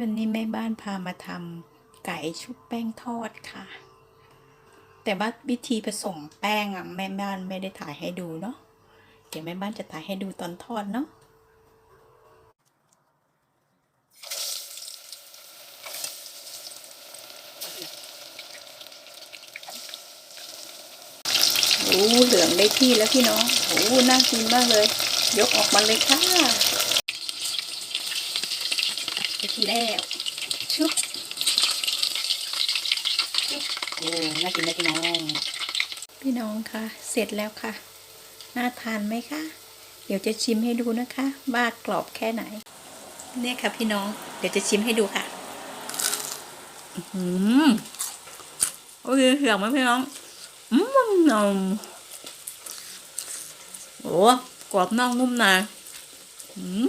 วันนี้แม่บ้านพามาทำไก่ชุบแป้งทอดค่ะ แต่ว่าวิธีผสมแป้งอะแม่บ้านไม่ได้ถ่ายให้ดูเนาะเดี๋ยวแม่บ้านจะถ่ายให้ดูตอนทอดเนาะโอ้เหลืองได้ที่แล้วพี่น้องโอ้น่ากินมากเลย ยกออกมาเลยค่ะ ได้ที่แล้วชุบโอ้น่ากินนะพี่น้อง พี่น้องคะเสร็จแล้วค่ะ น่าทานไหมคะ เดี๋ยวจะชิมให้ดูนะคะ ว่ากรอบแค่ไหน เนี่ยค่ะพี่น้อง เดี๋ยวจะชิมให้ดูค่ะ อือหือโอ้ยเสียงไหมพี่น้อง อืมโอ้กรอบนอกนุ่มในอืม